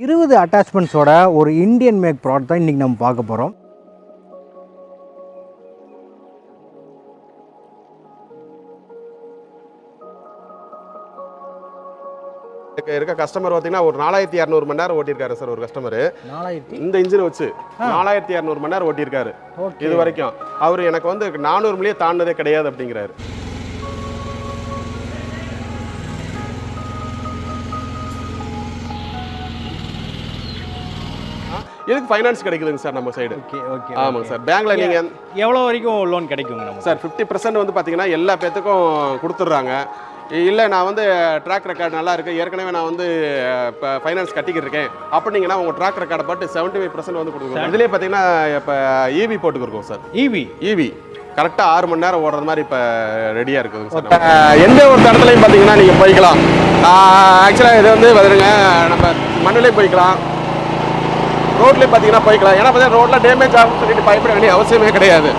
இருபது அட்டாச்மெண்ட்ஸோட ஒரு Indian make product தான் இன்றைக்கி நம்ம பார்க்க போகிறோம் இருக்க கஸ்டமர் பார்த்தீங்கன்னா ஒரு நாலாயிரத்தி இரநூறு மணி நேரம் ஓட்டியிருக்காரு சார் ஒரு கஸ்டமர் இந்த இன்ஜின் வச்சு நாலாயிரத்தி இரநூறு மணி நேரம் ஓட்டியிருக்காரு. இது வரைக்கும். அவர் எனக்கு வந்து நானூறு மணியே தாண்டதே கிடையாது அப்படிங்கிறாரு. இதுக்கு ஃபைனான்ஸ் கிடைக்குதுங்க சார் நம்ம சைடு ஓகே ஓகே ஆமாங்க சார். பேங்க்ல நீங்க எவ்வளோ வரைக்கும் லோன் கிடைக்குங்க நம்ம சார் ஃபிஃப்டி பர்சன்ட் வந்து பார்த்தீங்கன்னா எல்லா பேத்துக்கும் கொடுத்துட்றாங்க. இல்லை நான் வந்து ட்ராக் ரெக்கார்ட் நல்லா இருக்கு. ஏற்கனவே நான் வந்து இப்போ ஃபைனான்ஸ் கட்டிக்கிட்டு இருக்கேன். அப்படிங்கன்னா உங்கள் ட்ராக் ரெக்கார்டை பார்த்து செவன்ட்டி ஃபைவ் பர்சன்ட் வந்து கொடுக்குறோம் இதுலேயே பார்த்தீங்கன்னா இப்போ இவி போட்டுக்கிருக்கோம் சார். ஈவி இவி கரெக்டாக ஆறு மணி நேரம் ஓடுறது மாதிரி இப்போ ரெடியாக இருக்குதுங்க சார் எந்த ஒரு தடத்துலையும் பார்த்தீங்கன்னா நீங்கள் போய்க்கலாம். ஆக்சுவலாக இது வந்து வந்துருங்க நம்ம மண்ணிலே போய்க்கலாம். ரோட்லேயே பார்த்தீங்கன்னா போய்க்கலாம். ஏன்னா பார்த்தீங்கன்னா ரோட்டில் டேமேஜ் ஆகும்னு சொல்லிட்டு பயப்பட வேண்டிய அவசியமே கிடையாது.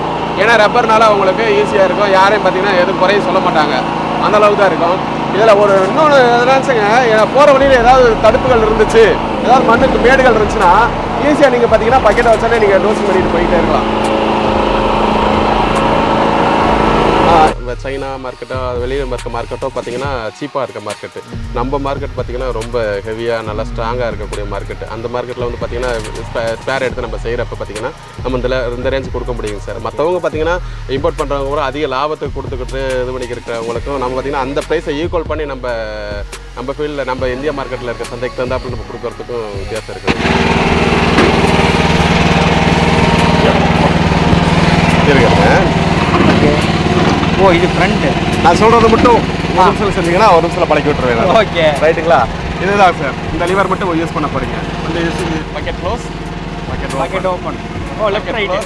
ஏன்னா ரப்பர்னால அவங்களுக்கு ஈஸியாக இருக்கும். யாரையும் பார்த்தீங்கன்னா எதுவும் குறையும் சொல்ல மாட்டாங்க. அந்த அளவுக்கு தான் இருக்கும். இதில் ஒரு இன்னொன்று எதனாச்சுங்க போகிற வழியில் ஏதாவது தடுப்புகள் இருந்துச்சு ஏதாவது மண்ணுக்கு மேடுகள் இருந்துச்சுன்னா ஈஸியாக நீங்கள் பார்த்தீங்கன்னா பக்கெட்டை வச்சாலே நீங்கள் டோசிங் பண்ணிட்டு போயிட்டே இருக்கலாம் இப்போ சைனா மார்க்கெட்டோ வெளியில் இருக்க மார்க்கெட்டோ பார்த்தீங்கன்னா சீப்பாக இருக்க மார்க்கெட்டு நம்ம மார்க்கெட் பார்த்தீங்கன்னா ரொம்ப ஹெவியாக நல்லா ஸ்ட்ராங்காக இருக்கக்கூடிய மார்க்கெட்டு அந்த மார்க்கெட்டில் வந்து பார்த்தீங்கன்னா ஸ்பேர் எடுத்து நம்ம செய்கிறப்ப பார்த்தீங்கன்னா நம்ம இந்த இந்த ரேஞ்ச் கொடுக்க முடியுங்க சார் மற்றவங்க பார்த்தீங்கன்னா இம்போர்ட் பண்ணுறவங்க கூட அதிக லாபத்தை கொடுத்துக்கிட்டு இது பண்ணிக்கிட்டு இருக்கிறவங்களுக்கும் நம்ம பார்த்தீங்கன்னா அந்த ப்ரைஸை ஈக்குவல் பண்ணி நம்ம நம்ம ஃபீல்டில் நம்ம இந்திய மார்க்கெட்டில் இருக்க சந்தைக்கு தந்தாப்புல நம்ம கொடுக்கறதுக்கும் வித்தியாசம் இருக்குது. இருக்குங்க ஓ இது ஃப்ரண்ட்டு நான் சொல்றது மட்டும் ஒரு நிமிஷம் செஞ்சீங்கன்னா ஒரு நிமிஷம் பழக்கி விட்டுருவேன். ஓகே. ரைட்டுங்களா? இதுதான் சார் இந்த லிவர் மட்டும் யூஸ் பண்ண போறீங்க. வந்து bucket close bucket bucket open oh left right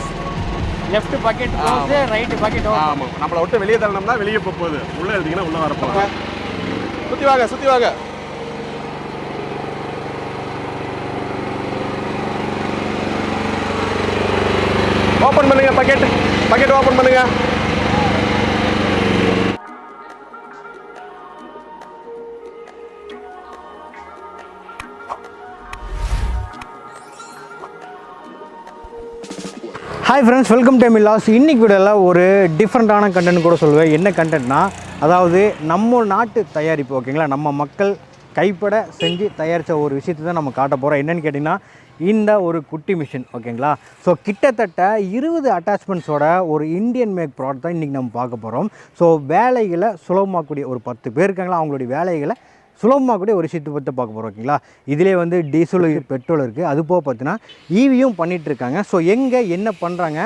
left bucket close right bucket open ஆமாம் நம்மளை விட்டு வெளியே தள்ளணும்னா வெளியே போக போகுது. உள்ளே எழுதிங்கன்னா உள்ளே வரப்போங்க சுற்றி வாங்க சுற்றி வாங்க. ஓப்பன் பண்ணுங்க பக்கெட் பக்கெட் ஓப்பன் பண்ணுங்க. ஹாய் ஃப்ரெண்ட்ஸ் வெல்கம் டைம் மில்லாஸ் இன்னைக்கு வீடியோவில் ஒரு டிஃப்ரெண்ட்டான கண்டென்ட் கூட சொல்லுவேன். என்ன கண்டென்ட்னா அதாவது நம்ம நாட்டு தயாரிப்பு ஓகேங்களா நம்ம மக்கள் கைப்பட செஞ்சு தயாரித்த ஒரு விஷயத்தை தான் நம்ம காட்ட போகிறோம் என்னென்னு கேட்டிங்கன்னா இந்த ஒரு குட்டி மிஷின் ஓகேங்களா ஸோ கிட்டத்தட்ட இருபது அட்டாச்மெண்ட்ஸோட ஒரு இந்தியன் மேக் ப்ராடக்ட் தான் இன்றைக்கி நம்ம பார்க்க போகிறோம் ஸோ வேலைகளை சுலபமாகக்கூடிய ஒரு பத்து பேர் இருக்காங்களா? அவங்களுடைய வேலைகளை சுலபமாக கூட ஒரு விஷயத்தை பற்றி பார்க்க போகிறோம் ஓகேங்களா? இதிலே வந்து டீசல் பெட்ரோல் இருக்குது அது போக பார்த்தீங்கன்னா ஈவியும் பண்ணிகிட்டு இருக்காங்க. ஸோ எங்கே என்ன பண்ணுறாங்க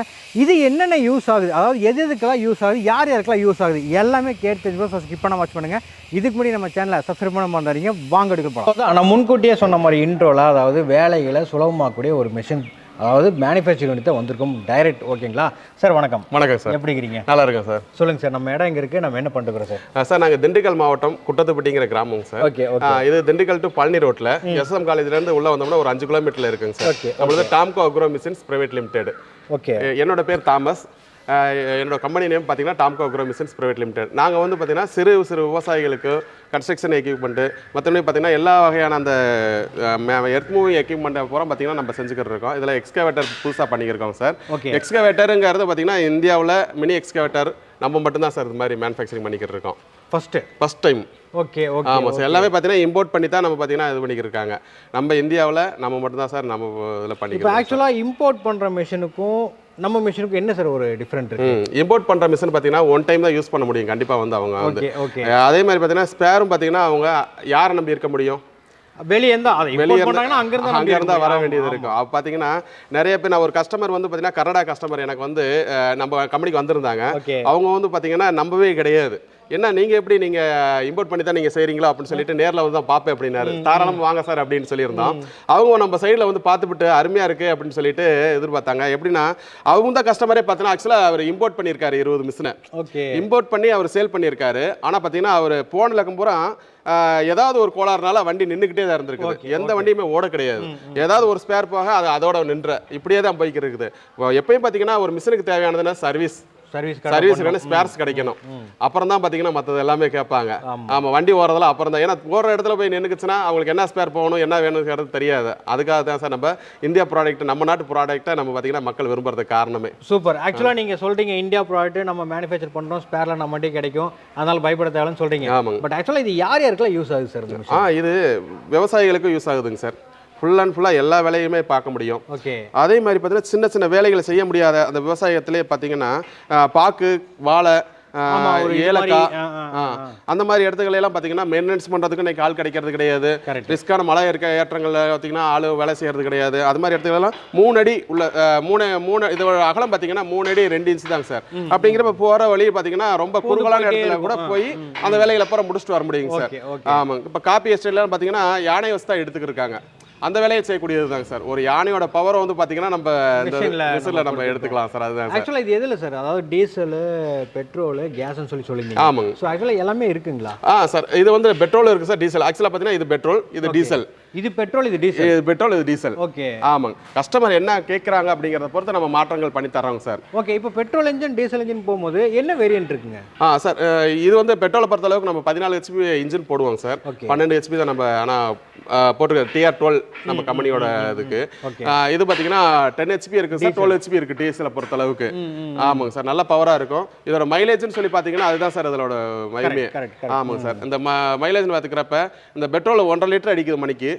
இது என்னென்ன யூஸ் ஆகுது? அதாவது எது எதுக்கெல்லாம் யூஸ் ஆகுது? யார் யாருக்கெல்லாம் யூஸ் ஆகுது? எல்லாமே கேட்டு தெரிஞ்சுக்கோ ஸோ ஸ்கிப் பண்ண வாட்ச் பண்ணுங்கள் இதுக்கு முன்னாடி நம்ம சேனலை சப்ஸ்கிரைப் பண்ண மாட்டாங்க வாங்க எடுக்க போகிறோம் நான் முன்கூட்டியே சொன்ன மாதிரி இன்ட்ரோவில் அதாவது வேலைகளை சுலபமாக்கக்கூடிய ஒரு மிஷின் அதாவது மேனுஃபேக்சரிங் யூனிட் தான் வந்திருக்கும். டைரக்ட் ஓகேங்களா சார் வணக்கம். வணக்கம் சார் எப்படி இருக்கிறீங்க நல்லா இருக்கேன் சார் சொல்லுங்கள் சார் நம்ம இடம் எங்கே இருக்குது நம்ம என்ன பண்ணுறோம் சார் சார் நாங்கள் திண்டுக்கல் மாவட்டம் குட்டத்துப்பட்டிங்கிற கிராமம் சார் ஓகே இது திண்டுக்கல் டு பழனி ரோட்ல எஸ்எம் காலேஜ்ல இருந்து உள்ள வந்தோம்னா ஒரு அஞ்சு கிலோமீட்டர்ல இருக்குங்க சார் Okay, நம்மளது Tomco agro machines private limited okay என்னோட பேர் தாமஸ். என்னோட கம்பெனி நேம் பார்த்தீங்கன்னா Tomco agro machines private limited நாங்கள் வந்து பார்த்தீங்கன்னா சிறு சிறு விவசாயிகளுக்கு கன்ஸ்ட்ரக்ஷன் எக்யூப்மெண்ட்டு மற்றபடி பார்த்தீங்கன்னா எல்லா வகையான அந்த எர்த் மூவிங் எக்யூப்மெண்ட்டை பூரா பார்த்தீங்கன்னா நம்ம செஞ்சுக்கிட்டு இருக்கோம். இதில் எக்ஸ்கவேட்டர் புதுசாக பண்ணிக்கிருக்கோம் சார். ஓகே. எக்ஸ்கவேட்டருங்கிறது பார்த்தீங்கன்னா இந்தியாவில் மினி எக்ஸ்கவேட்டர் நம்ம மட்டும்தான் சார் இது மாதிரி மேனுஃபேக்சரிங் பண்ணிக்கிட்டு இருக்கோம். First first time okay okay ஆமாம் சார். எல்லாமே பார்த்தீங்கன்னா இம்போர்ட் பண்ணி தான் நம்ம பார்த்தீங்கன்னா இது பண்ணிக்கிட்டு இருக்காங்க நம்ம இந்தியாவில் நம்ம மட்டும்தான் சார் நம்ம இதில் இப்போ பண்ணிக்கிறோம் ஆக்சுவலாக இம்போர்ட் பண்ணுற மிஷினுக்கும் நம்ம மிஷினுக்கும் என்ன சார் ஒரு டிஃப்ரெண்ட் இம்போர்ட் பண்ணுற மிஷின் பார்த்தீங்கன்னா ஒன் டைம் தான் யூஸ் பண்ண முடியும். கண்டிப்பாக வந்து அவங்க வந்து. அதே மாதிரி பார்த்தீங்கன்னா ஸ்பேரும் பார்த்தீங்கன்னா அவங்க யாரை நம்பி இருக்க முடியும்? வெளியே இருந்தா அதை வெளியே இம்போர்ட் பண்ணாங்கன்னா அங்க இருந்தா அங்கே இருந்தால் வர வேண்டியது இருக்கும் அப்போ பார்த்தீங்கன்னா நிறைய பேர் நான் ஒரு கஸ்டமர் வந்து பார்த்தீங்கன்னா கனடா கஸ்டமர் எனக்கு வந்து நம்ம கம்பெனிக்கு வந்திருந்தாங்க. அவங்க வந்து பார்த்தீங்கன்னா நம்பவே கிடையாது. என்ன நீங்க எப்படி நீங்க இம்போர்ட் பண்ணி தான் நீங்க செய்றீங்களா அப்படின்னு சொல்லிட்டு நேர்ல வந்து தான் பார்ப்பேன் அப்படின்னாரு. தாராளமா வாங்க சார் அப்படின்னு சொல்லியிருந்தோம் அவங்க நம்ம சைடுல வந்து பார்த்துவிட்டு அருமையா இருக்கு அப்படின்னு சொல்லிட்டு எதிர்பார்த்தாங்க. எப்படின்னா அவங்க தான் கஸ்டமரே பார்த்தீங்கன்னா ஆக்சுவலா அவர் இம்போர்ட் பண்ணியிருக்காரு இருபது மிஷினை ஓகே. இம்போர்ட் பண்ணி அவர் சேல் பண்ணியிருக்காரு. ஆனா பார்த்தீங்கன்னா அவர் போன லக்கம் பூரா ஏதாவது ஒரு கோளாறுனால வண்டி நின்றுக்கிட்டே தான் இருந்திருக்குது. எந்த வண்டியுமே ஓட கிடையாது. ஏதாவது ஒரு ஸ்பேர் போக அது அதோட நின்ற. இப்படியே தான் போய்க்கு இருக்குது எப்பயும் பார்த்தீங்கன்னா ஒரு மிஷினுக்கு தேவையானதுன்னா சர்வீஸ் சர்வீஸ் சர்வீஸுக்கான ஸ்பேர்ஸ் கிடைக்கணும். அப்புறம் தான் பார்த்தீங்கன்னா மற்றது எல்லாமே கேட்பாங்க. ஆமா. வண்டி ஓடுறதுல அப்புறம் தான். ஏன்னா போகிற இடத்துல போய் நின்றுச்சுன்னா அவங்களுக்கு என்ன ஸ்பேர் போகணும் என்ன வேணுங்கிறது தெரியாது. அதுக்காக தான் சார் நம்ம இந்தியா ப்ராடக்ட் நம்ம நாட்டு ப்ராடக்ட்டை நம்ம பார்த்தீங்கன்னா மக்கள் விரும்புறதுக்கு காரணமே. சூப்பர். ஆக்சுவலாக நீங்கள் சொல்றீங்க இந்தியா ப்ராடக்ட் நம்ம மேனுஃபேக்சர் பண்ணுறோம் ஸ்பேரில் நம்மகிட்டே கிடைக்கும். அதனால பயப்பட தேவைன்னு சொல்றீங்க. ஆமாங்க. பட் ஆக்சுவலாக இது யார் யாருக்கெல்லாம் யூஸ் ஆகுது சார் ஆ இது விவசாயிகளுக்கும் யூஸ் ஆகுதுங்க சார் ஃபுல் அண்ட் ஃபுல்லாக எல்லா வேலையுமே பார்க்க முடியும். ஓகே அதே மாதிரி பார்த்தீங்கன்னா சின்ன சின்ன வேலைகளை செய்ய முடியாத அந்த விவசாயத்திலே பார்த்தீங்கன்னா பாக்கு வாழை ஏலக்காய் அந்த மாதிரி இடத்துக்கள் எல்லாம் பார்த்தீங்கன்னா மெயின்டெனன்ஸ் பண்ணுறதுக்கு இன்னைக்கு ஆள் கிடைக்கிறது கிடையாது. ரிஸ்க்கான மழை இருக்க ஏற்றங்களில் பார்த்தீங்கன்னா ஆள் வேலை செய்யறது கிடையாது. அது மாதிரி இடத்துலலாம் மூணு அடி உள்ள மூணு மூணு இது அகலம் பார்த்தீங்கன்னா மூணு அடி ரெண்டு இன்ச் தாங்க சார். அப்படிங்கிறப்ப போகிற வழி பார்த்தீங்கன்னா ரொம்ப குறுகலான இடத்துல கூட. போய் அந்த வேலைகளை பூரா முடிச்சுட்டு வர முடியுங்க சார். ஆமாங்க. இப்போ காப்பி எஸ்டேட்லாம் பார்த்தீங்கன்னா யானை வச்சு தான் எடுத்துக்கிருக்காங்க அந்த வேலையை செய்யக்கூடியது தாங்க சார். ஒரு யானையோட பவரை வந்து பார்த்தீங்கன்னா நம்ம மிஷினில் நம்ம எடுத்துக்கலாம் சார். அதுதான் ஆக்சுவலாக இது எதில் சார்? அதாவது டீசலு பெட்ரோலு கேஸ்ன்னு சொல்லி சொல்லியிருந்தீங்க. ஆமாங்க. ஸோ ஆக்சுவலாக எல்லாமே இருக்குங்களா? ஆ சார். இது வந்து பெட்ரோல் இருக்குது சார் டீசல் ஆக்சுவலாக பார்த்தீங்கன்னா இது பெட்ரோல் இது டீசல் இது பெட்ரோல் இது டீசல்? இது பெட்ரோல் இது டீசல். ஓகே. ஆமாங்க. கஸ்டமர் என்ன கேட்குறாங்க அப்படிங்கிறத பொறுத்து நம்ம மாற்றங்கள் பண்ணி தரோங்க சார். ஓகே இப்போ பெட்ரோல் இன்ஜின் டீசல் இன்ஜின் போகும்போது என்ன வேரியன்ட் இருக்குங்க? ஆ சார் இது வந்து பெட்ரோலை பொறுத்த அளவுக்கு நம்ம பதினாலு ஹெச்பி இன்ஜின் போடுவோம் சார். பன்னெண்டு ஹெச்பி தான் நம்ம ஆனால் போட்டுருக்க டிஆர் டுவெல் நம்ம கம்பெனியோட இதுக்கு. இது பார்த்தீங்கன்னா டென் ஹெச்பி இருக்கு சார். டுவெல் ஹெச்பி இருக்கு டீசலை பொறுத்த அளவுக்கு ஆமாங்க சார். நல்ல பவராக இருக்கும். இதோட மைலேஜ்னு சொல்லி பார்த்தீங்கன்னா அதுதான் சார் இதோட கரெக்ட் ஆமாங்க சார். இந்த மைலேஜ்னு பார்த்துக்கிறப்ப இந்த பெட்ரோல் ஒன்றரை லிட்டர் அடிக்குது மணிக்கு.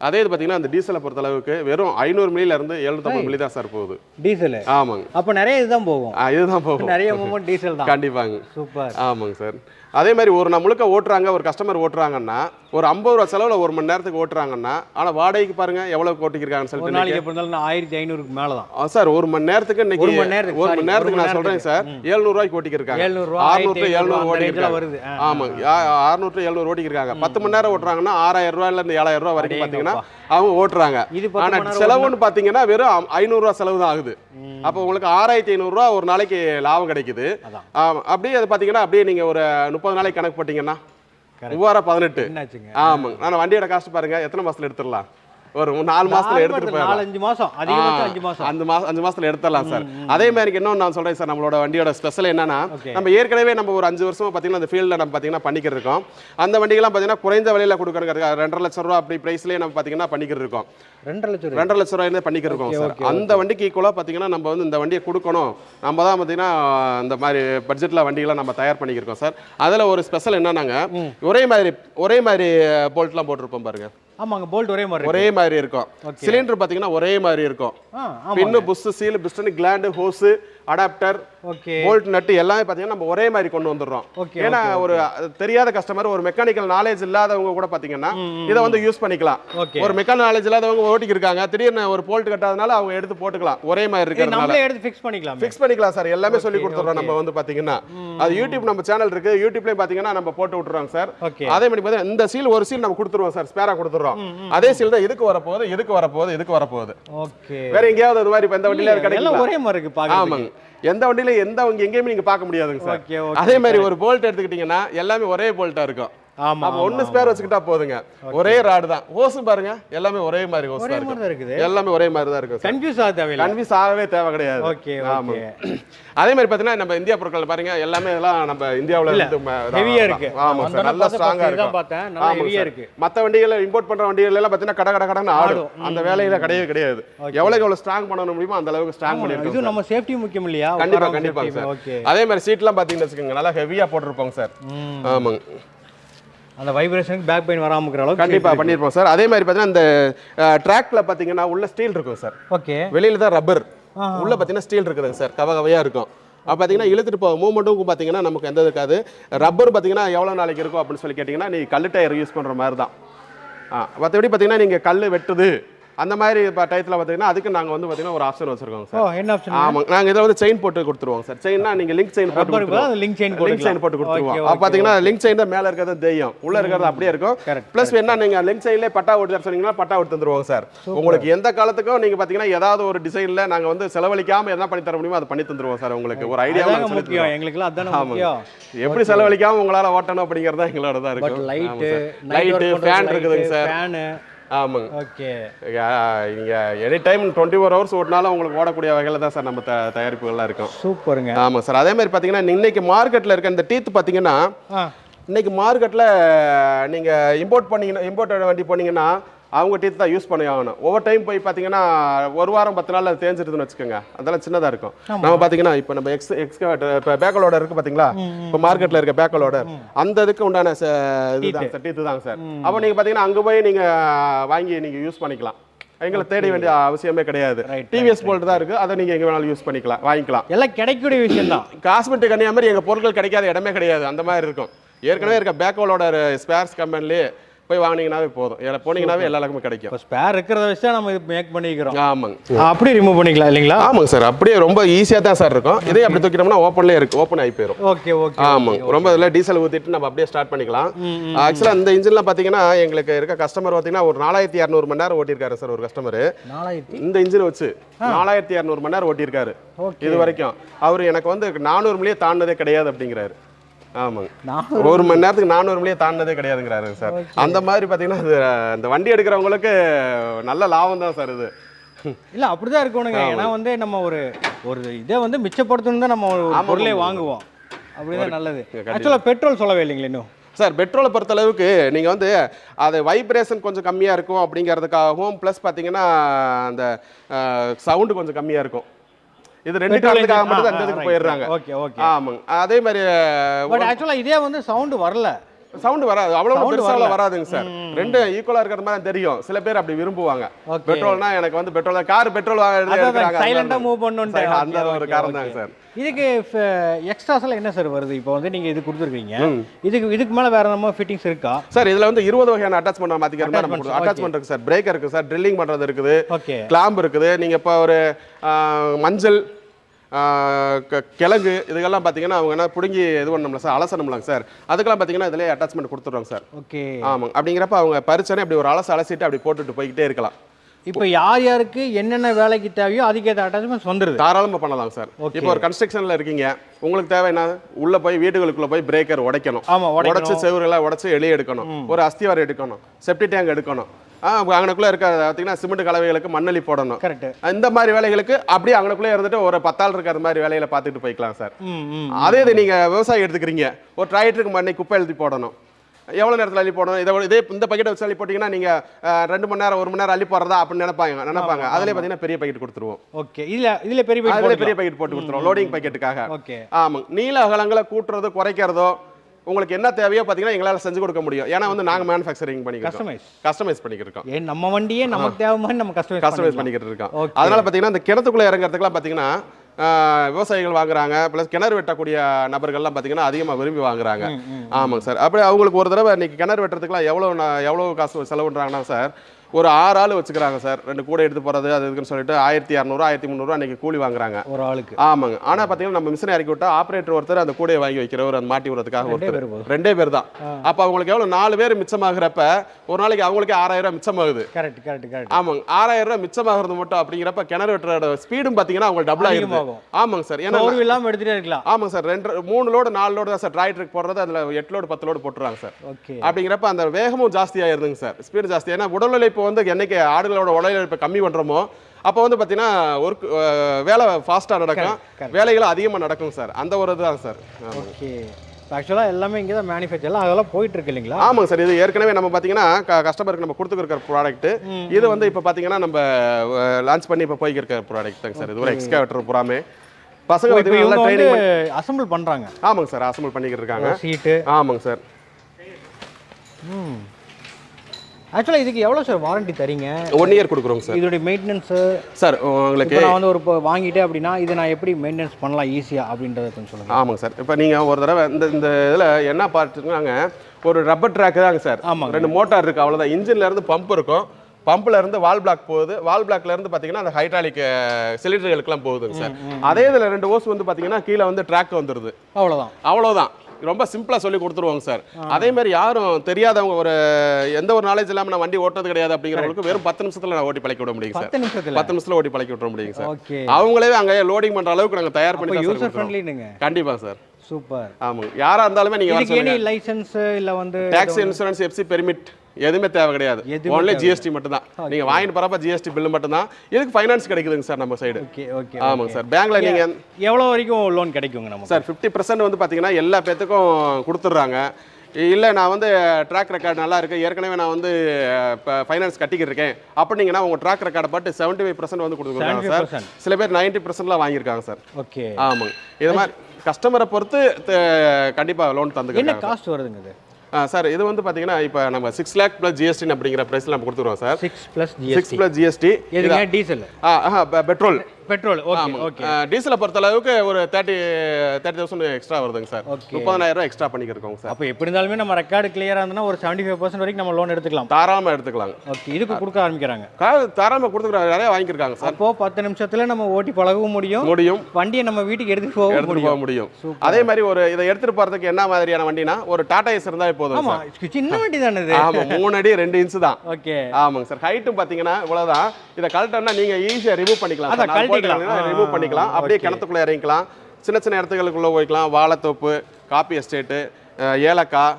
அதே இது பார்த்தீங்கன்னா இந்த டீசலை பொறுத்த அளவுக்கு வெறும் ஐநூறு மில்லில இருந்து எழுநூத்தம்பது மில்லி தான் சார் போகுது. டீசலு ஆமாங்க. அப்போ நிறைய இதுதான் போகும். இதுதான் போகும். நிறைய மூமெண்ட் டீசல் தான். கண்டிப்பாங்க. சூப்பர். ஆமாங்க சார். அதே மாதிரி ஒரு நான் முழுக்க ஓட்டுறாங்க ஒரு கஸ்டமர் ஓட்டுறாங்கன்னா ஒரு ஐம்பது ரூபா செலவில் ஒரு மணி நேரத்துக்கு ஓட்டுறாங்கன்னா ஆனால் வாடகைக்கு பாருங்க எவ்வளோ ஓட்டிக்கிறாங்கன்னு சொல்லிட்டு நாளைக்கு எப்படி இருந்தாலும் ஆயிரத்தி ஐநூறுக்கு மேலே தான் சார் ஒரு மணி நேரத்துக்கு இன்னைக்கு ஒரு மணி நேரத்துக்கு, ஒரு மணி நேரத்துக்கு நான் சொல்றேன் சார் ஓட்டிக்கிருக்காங்க. 700 ரூபா, அறுநூறு டு 1500 எழுநூறு அந்த ஓட்டிக்கிறாங்க ஆமாங்க. அறுநூறு டு எழுநூறு ஓட்டிக்கிறாங்க பத்து மணி நேரம் ஓட்டுறாங்கன்னா ஆறாயிரம் ரூபாயில இருந்து ஏழாயிரம் ரூபாய் வரைக்கும் பார்த்தீங்கன்னா அவங்க ஓட்டுறாங்க. இது பத்து ஆனா மணி நேரம் செலவுன்னு பார்த்தீங்கன்னா வெறும் ஐநூறுரூவா செலவு தான் ஆகுது. அப்போ உங்களுக்கு ஆறாயிரத்தி ஐநூறுரூவா ஒரு நாளைக்கு லாபம் கிடைக்குது. அப்படியே அது பார்த்தீங்கன்னா அப்படியே நீங்கள் ஒரு முப்பது நாளைக்கு கணக்கு போட்டிங்கன்னா மூவாயிரம் பதினெட்டு. ஆமாங்க ஆனால் வண்டியோட காஸ்ட் பாருங்க. எத்தனை மாசத்துல எடுத்துடலாம்? ஒரு நாலு மாசத்துல எடுத்துட்டு போயிடலாம். மாசம். அஞ்சு மாசம். அந்த மாசம் அஞ்சு மாசத்துல எடுத்துடலாம் சார். அதே மாதிரி இன்னும் நான் சொல்றேன் சார் நம்மளோட வண்டியோட ஸ்பெஷல் என்னன்னா. நம்ம ஏற்கனவே நம்ம ஒரு அஞ்சு வருஷமா பாத்தீங்கன்னா அந்த ஃபீல்ட்ல நம்ம பாத்தீங்கன்னா பண்ணிக்கிட்டு இருக்கோம். அந்த வண்டிகள்லாம் பாத்தீங்கன்னா குறைந்த விலையில கொடுக்கறதுக்கு ரெண்டரை லட்சம் ரூபா அப்படி பிரைஸ்லயே நம்ம பாத்தீங்கன்னா பண்ணிக்கிட்டு இருக்கோம். ரெண்டரை லட்சம் ரெண்டரை லட்சம் ரூபாயிலே பண்ணிக்கிட்டு இருக்கோம் சார். அந்த வண்டிக்கு ஈக்குவலாக பார்த்தீங்கன்னா நம்ம வந்து இந்த வண்டியை கொடுக்கணும். நம்ம தான் பார்த்தீங்கன்னா இந்த மாதிரி பட்ஜெட்டில் வண்டிகளை நம்ம தயார் பண்ணிக்கிருக்கோம் சார். அதில் ஒரு ஸ்பெஷல் என்னன்னாங்க ஒரே மாதிரி ஒரே மாதிரி போல்ட்லாம் போட்டிருப்போம் பாருங்க. ஆமாங்க போல்ட் ஒரே மாதிரி. ஒரே மாதிரி இருக்கும். சிலிண்டர் பார்த்தீங்கன்னா ஒரே மாதிரி இருக்கும். Pin bush seal piston gland hose adapter okay bolt nut எல்லாமே பார்த்தீங்கன்னா நம்ம ஒரே மாதிரி கொண்டு வந்துடுறோம். ஏன்னா ஒரு தெரியாத கஸ்டமர் ஒரு மெக்கானிக்கல் நாலேஜ் இல்லாதவங்க கூட பார்த்தீங்கன்னா இதை வந்து யூஸ் பண்ணிக்கலாம். ஒரு மெக்கானிக் நாலேஜ் இல்லாதவங்க ஓட்டிக்கு இருக்காங்க திடீர்னு ஒரு போல்ட் கட்டாதனால அவங்க எடுத்து போட்டுக்கலாம் ஒரே மாதிரி இருக்கிறதுனால. எடுத்து ஃபிக்ஸ் பண்ணிக்கலாம். ஃபிக்ஸ் பண்ணிக்கலாம் சார் எல்லாமே சொல்லி கொடுத்துறோம் நம்ம வந்து பாத்தீங்கன்னா. அது யூடியூப் நம்ம சேனல் இருக்கு யூடியூப்லயும் பாத்தீங்கன்னா நம்ம போட்டு விட்டுறோம் சார். அதே மாதிரி பார்த்தீங்கன்னா இந்த சீல் ஒரு சீல் நம்ம கொடுத்துருவோம் சார் ஸ்பேரா கொடுத்துறோம் அதே சீல் தான் இதுக்கு வரப்போகுது இதுக்கு வரப்போகுது இதுக்கு வரப்போகுது. ஓகே வேற எங்கேயாவது அது மாதிரி இப்ப எந்த வண்டியில கிடைக்கும் ஒரே மாதிரி இருக்கு ஆமாங்க. எந்த வண்டியில எந்த எங்கேயுமே நீங்க பார்க்க முடியாதுங்க சார். அதே மாதிரி ஒரு போல்ட் எடுத்துக்கிட்டீங்கன்னா எல்லாமே ஒரே போல்ட்டா இருக்கும். ஆமா அப்ப ஒன்னு ஸ்பேர் வச்சுக்கிட்டா போதுங்க. ஒரே ராடு தான். ஹோஸும் பாருங்க. எல்லாமே ஒரே மாதிரி ஹோஸ் ஒரே மாதிரி இருக்குது. எல்லாமே ஒரே மாதிரி தான் இருக்கும் கன்ஃபியூஸ் ஆக தேவையில்லை. கன்வின்ஸ் ஆகவே தேவை கிடையாது. ஓகே ஆமா. ஓகே அதே மாதிரி பார்த்தீங்கன்னா நம்ம இந்தியா பொருட்கள் பாருங்க. எல்லாமே இதெல்லாம் நம்ம இந்தியாவுல இருந்து ம- இதான் ஹெவியா இருக்கு. ஆமா அந்த சார் நல்லா பார்த்தா ஸ்ட்ராங்கா first இருக்கும். இதான் பார்த்தேன். நல்லா ஆமாங்க ஹெவியா சார். இருக்கு. மத்த வண்டிகளை இம்போர்ட் பண்ற வண்டிகள் எல்லாம் பார்த்தீங்கன்னா கட கட கடன்னு ஆடும். அந்த வேலையில கிடையவே கிடையாது. எவ்வளவுக்கு எவ்வளவு ஸ்ட்ராங் பண்ண முடியுமோ அந்த அளவுக்கு ஸ்ட்ராங் இது பண்ணிருக்கோம் நம்ம சேஃப்டி முக்கியம் இல்லையா? கண்டிப்பா கண்டிப்பாங்க சார் அதே மாதிரி சீட்லாம் பாத்தீங்கன்னு வச்சுக்கோங்க நல்லா ஹெவியா போட்டிருப்போங்க சார் ஆமாங்க. அந்த வைப்ரேஷனுக்கு பேக் பெயின் வராம இருக்கிற அளவுக்கு கண்டிப்பா பண்ணிருப்போம் சார். அதே மாதிரி பார்த்தீங்கன்னா இந்த ட்ராக்ல பாத்தீங்கன்னா உள்ள ஸ்டீல் இருக்கும் சார். ஓகே. வெளியில தான் ரப்பர் உள்ள பார்த்தீங்கன்னா ஸ்டீல் இருக்குதுங்க சார். கவ கவையா இருக்கும். அப்போ பார்த்தீங்கன்னா இழுத்துட்டு போக மூமெண்ட்டும் பார்த்தீங்கன்னா நமக்கு எந்த இருக்காது. ரப்பர் பார்த்தீங்கன்னா எவ்வளோ நாளைக்கு இருக்கும் அப்படின்னு சொல்லி கேட்டிங்கன்னா நீ கல் டயர் யூஸ் பண்ணுற மாதிரி தான் மற்றபடி பார்த்தீங்கன்னா நீங்கள் கல் வெட்டுது. அந்த மாதிரி டயத்தில் பார்த்தீங்கன்னா அதுக்கு நாங்கள் வந்து பார்த்தீங்கன்னா ஒரு ஆப்ஷன் வச்சிருக்கோம் சார். என்ன ஆப்ஷன் ஆமாங்க. நாங்கள் இதில் வந்து செயின் போட்டு கொடுத்துருவோம் சார். செயின்னா நீங்கள் லிங்க் செயின் போட்டு லிங்க் செயின் லிங்க் செயின் போட்டு கொடுத்துருவோம். அப்போ பார்த்தீங்கன்னா லிங்க் செயின் தான் மேலே இருக்கிறது தெரியும். உள்ள இருக்கிறது அப்படியே இருக்கும். ப்ளஸ் என்ன நீங்கள் லிங்க் செயின்லேயே பட்டா ஓட்டு சொன்னீங்கன்னா பட்டா ஓட்டு தந்துருவோம் சார். உங்களுக்கு எந்த காலத்துக்கும் நீங்கள் பார்த்தீங்கன்னா ஏதாவது ஒரு டிசைனில் நாங்கள் வந்து செலவழிக்காம என்ன பண்ணி தர முடியுமோ அதை பண்ணி தந்துருவோம் சார் உங்களுக்கு. ஒரு ஐடியா முக்கியம். எங்களுக்குலாம் அதானே முக்கியம். எப்படி செலவழிக்காம உங்களால ஓட்டணும் அப்படிங்கறத எங்களோட தான் இருக்கும் லைட்டு லைட்டு ஃபேன் இருக்குதுங்க சார். ஃபேனு ஆமாங்க. ஓகே. நீங்கள் any time twenty four hours ஓட்டினாலும் உங்களுக்கு ஓடக்கூடிய வகையில் தான் சார் நம்ம த தயாரிப்புகள்லாம் இருக்கும். சூப்பருங்க. ஆமாம் சார். அதே மாதிரி பார்த்தீங்கன்னா இன்னைக்கு மார்க்கெட்டில் இருக்க இந்த டீத் பார்த்தீங்கன்னா இன்னைக்கு மார்க்கெட்டில் நீங்கள் இம்போர்ட் பண்ணீங்கன்னா இம்போர்ட் வண்டி போனீங்கன்னா அவங்க டீத் தான் யூஸ் பண்ணி ஆகணும். ஒவ்வொரு டைம் போய் பார்த்தீங்கன்னா ஒரு வாரம் பத்து நாள் அது தேஞ்சிருதுன்னு வச்சுக்கோங்க. அதெல்லாம் சின்னதாக இருக்கும். நம்ம பார்த்தீங்கன்னா இப்போ நம்ம எக்ஸ் எக்ஸ்கவேட்டர் இப்போ பேக்கலோட இருக்கு பார்த்தீங்களா இப்போ மார்க்கெட்டில் இருக்க பேக்கலோட அந்த இதுக்கு உண்டான இதுதான் சார் டீத்து தாங்க சார். அப்போ நீங்கள் பார்த்தீங்கன்னா அங்கே போய் நீங்கள் வாங்கி நீங்கள் யூஸ் பண்ணிக்கலாம். எங்களை தேட வேண்டிய அவசியமே கிடையாது. டிவிஎஸ் போல்ட் தான் இருக்குது அதை நீங்கள் எங்கே வேணாலும் யூஸ் பண்ணிக்கலாம் வாங்கிக்கலாம். எல்லாம் கிடைக்கக்கூடிய விஷயம் தான் காஸ்மெட்டிக் அணியா மாதிரி எங்கள் பொருட்கள் கிடைக்காத இடமே கிடையாது. அந்த மாதிரி இருக்கும். ஏற்கனவே இருக்க பேக்கோலோட ஸ்பேர்ஸ் கம்பெனிலே போய் வாங்கினீங்கன்னாவே போதும். இதில் போனீங்கன்னாவே எல்லா இடமும் கிடைக்கும். இப்போ ஸ்பேர் இருக்கிறத வச்சு தான் நம்ம இது மேக் பண்ணிக்கிறோம். ஆமாங்க. அப்படியே ரிமூவ் பண்ணிக்கலாம் இல்லைங்களா? ஆமாங்க சார். அப்படியே ரொம்ப ஈஸியாக தான் சார் இருக்கும். இதே அப்படி தூக்கிட்டோம்னா ஓப்பன்லேயே இருக்கு. ஓப்பன் ஆகி போயிடும் ஓகே ஓகே ஆமாங்க. ரொம்ப இதில் டீசல் ஊற்றிட்டு நம்ம அப்படியே ஸ்டார்ட் பண்ணிக்கலாம். ஆக்சுவலாக இந்த இன்ஜின்லாம் பார்த்தீங்கன்னா எங்களுக்கு இருக்க கஸ்டமர் பார்த்தீங்கன்னா ஒரு நாலாயிரத்தி இரநூறு மணி நேரம் ஓட்டியிருக்காரு சார் ஒரு கஸ்டமர் இந்த இன்ஜின் வச்சு நாலாயிரத்தி இரநூறு மணி நேரம் ஓட்டியிருக்காரு. இது வரைக்கும். அவர் எனக்கு வந்து நானூறு மணியே தாண்டினதே கிடையாது அப்படிங்கிறாரு. ஆமாங்க. ஒரு மணி நேரத்துக்கு நானூறு மணியே தாண்டினதே கிடையாதுங்கிறாரு சார். அந்த மாதிரி பார்த்தீங்கன்னா அது அந்த வண்டி எடுக்கிறவங்களுக்கு நல்ல லாபம் தான் சார் இது. இல்ல அப்படிதான் இருக்கணுங்க. ஏன்னா வந்து நம்ம ஒரு ஒரு இதை வந்து மிச்சப்படுத்தணும் தான் நம்ம ஒரு பொருளே. வாங்குவோம். அப்படிதான் நல்லது. ஆக்சுவலாக பெட்ரோல் சொல்லவே இல்லைங்களா இன்னும். சார் பெட்ரோலை பொறுத்தளவுக்கு நீங்கள் வந்து அது வைப்ரேஷன் கொஞ்சம் கம்மியாக இருக்கும் அப்படிங்கிறதுக்காகவும் ப்ளஸ் பார்த்தீங்கன்னா அந்த சவுண்டு கொஞ்சம் கம்மியாக இருக்கும். இது ரெண்டு காரணத்துக்காக. மட்டும் தான் இந்த போயிடுறாங்க. Okay, okay. ஆமாங்க. அதே மாதிரி பட் ஆக்சுவலாக இதே வந்து சவுண்டு வரல. சவுண்ட் வராது. அவ்வளோ Sound பெருசாக வரல. வராதுங்க சார். ரெண்டு ஈக்குவலாக இருக்கிற மாதிரி தெரியும். சில பேர் அப்படி விரும்புவாங்க. பெட்ரோல்னா எனக்கு வந்து பெட்ரோல் கார் பெட்ரோல் அதான் சைலண்டாக மூவ் பண்ணணுன்ட்டு அந்த ஒரு காரணம் தாங்க சார். இதுக்கு எக்ஸ்ட்ராஸ் எல்லாம் என்ன சார் வருது? இப்போ வந்து நீங்க இது கொடுத்துருக்கீங்க. இதுக்கு இதுக்கு மேல வேற நம்ம ஃபிட்டிங்ஸ் இருக்கா? சார் இதுல வந்து இருபது வகையான அட்டாச்மெண்ட் மாத்திக்கிற மாதிரி அட்டாச்மெண்ட் இருக்கு சார். பிரேக் இருக்கு சார். ட்ரில்லிங் பண்றது இருக்குது. ஓகே கிளாம்ப் இருக்குது. நீங்க இப்போ ஒரு மஞ்சள் கிழங்கு இதுக்கெல்லாம் பார்த்தீங்கன்னா அவங்க என்ன பிடுங்கி இது பண்ணணும்ல சார் அலசணும்லாங்க சார். அதுக்கெல்லாம் பார்த்தீங்கன்னா இதிலே அட்டாச்மெண்ட் கொடுத்துருவாங்க சார். ஓகே. ஆமாங்க. அப்படிங்கிறப்ப அவங்க பறிச்சனே அப்படி ஒரு அலசு அலசிட்டு அப்படி போட்டுட்டு போய்கிட்டே இருக்கலாம். இப்போ யார் யாருக்கு என்னென்ன வேலைக்கு தேவையோ அதுக்கேற்ற அட்டாச்மெண்ட்ஸ் வந்துருது. தாராளமாக பண்ணலாம் சார். இப்போ ஒரு கன்ஸ்ட்ரக்ஷனில் இருக்கீங்க. உங்களுக்கு தேவை என்ன? உள்ள போய் வீடுகளுக்குள்ள போய் பிரேக்கர் உடைக்கணும். ஆமா உடைக்கணும். உடைச்சு செவரெல்லாம் உடைச்சு வெளியே எடுக்கணும். ஒரு அஸ்திவாரம் எடுக்கணும். செப்டி டேங்க் எடுக்கணும். அங்கனக்குள்ள இருக்க பார்த்தீங்கன்னா சிமெண்ட் கலவைகளுக்கு மண்ணலி போடணும். கரெக்ட் இந்த மாதிரி வேலைகளுக்கு அப்படியே அங்கனக்குள்ளே இருந்துட்டு ஒரு பத்தாள் இருக்கிற மாதிரி வேலையில பார்த்துட்டு போய்க்கலாம் சார். அதே இது நீங்க விவசாயம் எடுத்துக்கிறீங்க. ஒரு டிராக்டருக்கு மண்ணை குப்பை எழுதி போடணும். எவ்வளோ நேரத்தில் அள்ளி போடணும்? இதை இதே இந்த பக்கெட்டை வச்சு அள்ளி போட்டிங்கன்னா நீங்கள் ரெண்டு மணி நேரம் ஒரு மணி நேரம் அள்ளி போடுறதா அப்படின்னு நினைப்பாங்க. நினைப்பாங்க. அதிலே பார்த்தீங்கன்னா பெரிய பக்கெட் கொடுத்துருவோம். ஓகே. இதுல இதுல பெரிய அதிலே பெரிய பெரிய பக்கெட் போட்டு கொடுத்துருவோம். லோடிங் பக்கெட்டுக்காக. ஓகே. ஆமாங்க நீள அகலங்களை கூட்டுறதோ குறைக்கிறதோ உங்களுக்கு என்ன தேவையோ பார்த்தீங்கன்னா எங்களால் செஞ்சு கொடுக்க முடியும். ஏன்னா வந்து நாங்கள் மேனுஃபேக்சரிங் பண்ணிக்கிறோம் கஸ்டமைஸ் கஸ்டமைஸ் பண்ணிக்கிட்டு இருக்கோம். ஏன் நம்ம வண்டியே நமக்கு தேவை மாதிரி நம்ம கஸ்டமைஸ் கஸ்டமைஸ் பண்ணிக்கிட்டு இருக்கோம். அதனால பார்த்தீங்கன்னா இந்த கிணத்துக்குள்ள இறங்குறதுக்குலாம் பார்த்தீங்கன்னா விவசாயிகள் வாங்குறாங்க ப்ளஸ் கிணறு வெட்டக்கூடிய நபர்கள்லாம் பார்த்தீங்கன்னா அதிகமாக விரும்பி வாங்குறாங்க. ஆமாங்க சார். அப்படி அவங்களுக்கு ஒரு தடவை இன்னைக்கு கிணறு வெட்டுறதுக்குலாம் எவ்வளோ எவ்வளோ காசு செலவுன்றாங்கன்னா சார் ஒரு ஆறு ஆள் வச்சுக்கிறாங்க சார். ரெண்டு கூட எடுத்து போகிறது அது இதுக்குன்னு சொல்லிட்டு ஆயிரத்தி இரநூறு ஆயிரத்தி முந்நூறுவா அன்றைக்கி கூலி வாங்குறாங்க. ஒரு ஆளுக்கு. ஆமாங்க. ஆனால் பார்த்தீங்கன்னா நம்ம மிஷினை இறக்கி விட்டா ஆப்ரேட்டர் ஒருத்தர் அந்த கூடையை வாங்கி வைக்கிறவர் அந்த மாட்டி விடுறதுக்காக ஒருத்தர். ரெண்டே பேர் தான். அப்போ அவங்களுக்கு எவ்வளோ நாலு பேர் மிச்சமாகிறப்ப ஒரு நாளைக்கு அவங்களுக்கே ஆறாயிரம் ரூபாய் மிச்சமாகுது. Correct correct correct. ஆமாங்க. ஆறாயிரம் ரூபாய் மிச்சமாகிறது மட்டும் அப்படிங்கிறப்ப கிணறு வெட்டுறோட ஸ்பீடும் பார்த்தீங்கன்னா அவங்க டபுள் அதிகமாகும். ஆமாங்க சார். ஏன்னா சோர்வு இல்லாம எடுத்துட்டே இருக்கலாம். ஆமாங்க சார். ரெண்டு மூணு லோடு நாலு லோடு தான் சார். டிராக்டருக்கு போடுறது அதில் எட்டு லோடு பத்து லோடு போட்டுறாங்க சார். ஓகே. அப்படிங்கிறப்ப அந்த வேகமும் ஜாஸ்தியாயிருதுங்க சார். ஸ்பீடு ஜாஸ்தி. ஏன்னா உடல் உழைப்பு வந்து என்னைக்கு ஆடுகளோட உடல் கம்மி பண்ணுறோமோ அப்போ வந்து பார்த்தீங்கன்னா ஒர்க் வேலை ஃபாஸ்ட்டாக நடக்கும். வேலைகளும் அதிகமாக நடக்கும் சார். அந்த ஒரு இதுதான் சார். ஓகே ஆக்சுவலாக எல்லாமே இங்கே தான் மேனுஃபேக்சர் எல்லாம் அதெல்லாம் போயிட்டு இருக்கு இல்லைங்களா? ஆமாங்க சார். இது ஏற்கனவே நம்ம பார்த்தீங்கன்னா கஸ்டமருக்கு நம்ம கொடுத்துருக்கிற ப்ராடக்ட் இது வந்து இப்போ பார்த்தீங்கன்னா நம்ம லான்ச் பண்ணி இப்போ போய்க்கு இருக்கிற ப்ராடக்ட் தாங்க சார். இது ஒரு எக்ஸ்கேவேட்டர் பூராமே. பசங்க இப்போ இவங்க வந்து அசம்பிள் பண்றாங்க. ஆமாங்க சார். அசம்பிள் பண்ணிக்கிட்டு இருக்காங்க. சீட்டு ஆமாங்க சார். ம். ஆக்சுவலாக இதுக்கு எவ்வளோ சார் வாரண்டி தரீங்க? ஒன் இயர் கொடுக்குறோங்க சார் இதோடைய மெயின்டெனன்ஸு சார் உங்களுக்கு நான் வந்து ஒரு இப்போ வாங்கிட்டேன் அப்படின்னா இதை நான் எப்படி மெயின்டெனன்ஸ் பண்ணலாம் ஈஸியாக அப்படின்றத கொஞ்சம் சொல்லுங்கள் ஆமாங்க சார் இப்போ நீங்கள் ஒரு தடவை இந்த இந்த இதில் என்ன பார்த்துருக்காங்க ஒரு ரப்பர் ட்ராக் தாங்க சார் ஆமாங்க. ரெண்டு மோட்டார் இருக்குது அவ்வளோதான் இன்ஜின்ல இருந்து பம்ப் இருக்கும். பம்பில் இருந்து வால் பிளாக் போகுது. வால் பிளாக்ல இருந்து பார்த்தீங்கன்னா அந்த ஹைட்ராலிக் சிலிண்டர்களுக்கெல்லாம் போகுதுங்க சார் அதே இதில் ரெண்டு ஓஸ் வந்து பார்த்தீங்கன்னா கீழே வந்து ட்ராக் வந்துடுது அவ்வளோதான் அவ்வளோதான் ரொம்ப சிம்பிளாக சொல்லி கொடுத்துருவாங்க சார். அதே மாதிரி யாரும் தெரியாதவங்க ஒரு எந்த ஒரு நாலேஜ் இல்லாமல் நான் வண்டி ஓட்டுறது கிடையாது அப்படிங்கிறவங்களுக்கு வெறும் பத்து நிமிஷத்தில் நான் ஓட்டி பழக்கி விட முடியுங்க சார். பத்து நிமிஷத்தில்? ஓட்டி பழக்கி விட முடியுங்க சார். அவங்களே அங்கே லோடிங் பண்ணுற அளவுக்கு நாங்கள் தயார் பண்ணி சார் கண்டிப்பா சார். சூப்பர். ஆமாங்க. யாரா இருந்தாலுமே நீங்க லைசன்ஸ் இல்லை வந்து டாக்ஸி இன்சூரன்ஸ் எஃப்சி பெர்மிட் எதுவுமே தேவை கிடையாது. ஒன்லி ஜிஎஸ்டி மட்டும் தான் நீங்க வாங்கிட்டு போறப்ப ஜிஎஸ்டி பில்லு மட்டும் தான் இதுக்கு ஃபைனான்ஸ் கிடைக்குதுங்க சார் நம்ம சைடு ஆமாங்க சார். பேங்க்ல நீங்க எவ்வளோ வரைக்கும் லோன் கிடைக்குங்க நமக்கு சார் ஃபிஃப்டி பர்சன்ட் வந்து பார்த்தீங்கன்னா எல்லா பேத்துக்கும் கொடுத்துட்றாங்க. இல்லை நான் வந்து ட்ராக் ரெக்கார்ட் நல்லா இருக்கு. ஏற்கனவே நான் வந்து இப்போ ஃபைனான்ஸ் கட்டிக்கிட்டு இருக்கேன். அப்படிங்கன்னா உங்கள் ட்ராக் ரெக்கார்டை பார்த்து செவன்ட்டி ஃபைவ் பர்சன்ட் வந்து கொடுத்துருக்காங்க சார். 75%. சில பேர் நைன்ட்டி பர்சன்ட்லாம் வாங்கியிருக்காங்க சார். ஓகே ஆமாங்க. இது மாதிரி கஸ்டமரை பொறுத்து கண்டிப்பாக லோன் என்ன தந்துக்கிறாங்க காஸ்ட் வருதுங்க சார் இது வந்து பார்த்தீங்கன்னா இப்போ நம்ம சிக்ஸ் லேக் ப்ளஸ் ஜிஎஸ்டி அப்படிங்கிற ப்ரைஸில் நம்ம கொடுத்துருவோம் sir. Six plus six plus GST diesel petrol petrol. Okay டீசலை பொறுத்த அளவுக்கு ஒரு தேர்ட்டி தேர்ட்டி தௌசண்ட் எக்ஸ்ட்ரா வருதுங்க சார். Okay. முப்பதனாயிரம் ரூபாய் எக்ஸ்ட்ரா பண்ணிக்கிறோம் சார். அப்போ எப்படி இருந்தாலுமே நம்ம ரெக்கார்டு கிளியராக இருந்ததுன்னா ஒரு செவன்டி ஃபைவ் பர்சன்ட் வரைக்கும் நம்ம லோன் எடுத்துக்கலாம். தாராளமாக எடுத்துக்கலாங்க. ஓகே இதுக்கு கொடுக்க ஆரம்பிக்கிறாங்க. தாராளமாக கொடுத்துக்கிறாங்க நிறைய வாங்கியிருக்காங்க சார். அப்போ பத்து நிமிஷத்துல நம்ம ஓட்டி பழகவும் முடியும். முடியும். வண்டியை நம்ம வீட்டுக்கு எடுத்துட்டு போகவும் எடுத்துட்டு போக முடியும். அதே மாதிரி ஒரு இதை எடுத்துட்டு போறதுக்கு என்ன மாதிரியான வண்டினா ஒரு டாடா ஏஸ் இருந்தா போதும் சின்ன வண்டி தானே இது? ஆமா மூணு அடி ரெண்டு இன்ச்சு தான். ஓகே ஆமாங்க சார். ஹைட்டும் பாத்தீங்கன்னா இவ்வளவுதான். இதை கழட்டோம்னா நீங்க ஈஸியா ரிமூவ் பண்ணிக்கலாம் கழட்டிக்கலாம். ரிமூவ் பண்ணிக்கலாம் அப்படியே. கிணத்துக்குள்ள இறங்கிக்கலாம் சின்ன சின்ன இடத்துகளுக்குள்ள போய்க்கலாம் வாழைத்தோப்பு காப்பி எஸ்டேட்டு ஏலக்காய்